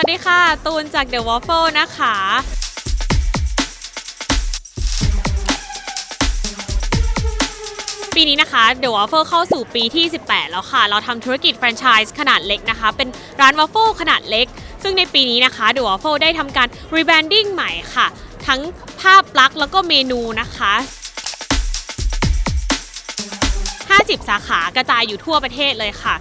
วัสดีค่ะ ตูนจาก The Waffle นะคะ ปีนี้นะคะ The Waffle เข้าสู่ปีที่ 18 แล้วค่ะ เราทำธุรกิจแฟรนไชส์ขนาดเล็กนะคะ เป็นร้านวัฟเฟิลขนาดเล็ก ซึ่งในปีนี้นะคะ The Waffle ได้ทำการ rebranding ใหม่ค่ะ ทั้งภาพลักษณ์แล้วก็เมนูนะคะ50 สาขากระจายอยู่ทั่วประเทศเลยค่ะ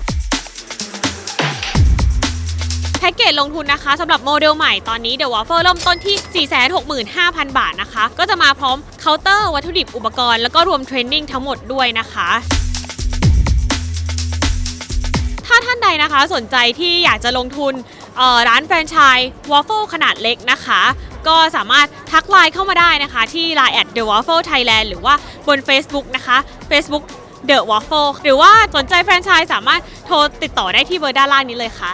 เกจลงทุนนะคะสำหรับโมเดลใหม่ตอนนี้ The Waffle เริ่มต้นที่ 465,000 บาทนะคะ ก็จะมาพร้อมเคาน์เตอร์วัตถุดิบอุปกรณ์แล้วก็รวมเทรนนิ่งทั้งหมดด้วยนะคะถ้าท่านใดนะคะสนใจที่อยากจะลงทุนร้านแฟรนไชส์ Waffle ขนาดเล็กนะคะ ก็สามารถทักไลน์เข้ามาได้นะคะ ที่ Line at The Waffle Thailand หรือว่าบน Facebook นะคะ Facebook The Waffle หรือว่าสนใจแฟรนไชส์สามารถโทรติดต่อได้ที่เบอร์ด้านล่างนี้เลยค่ะ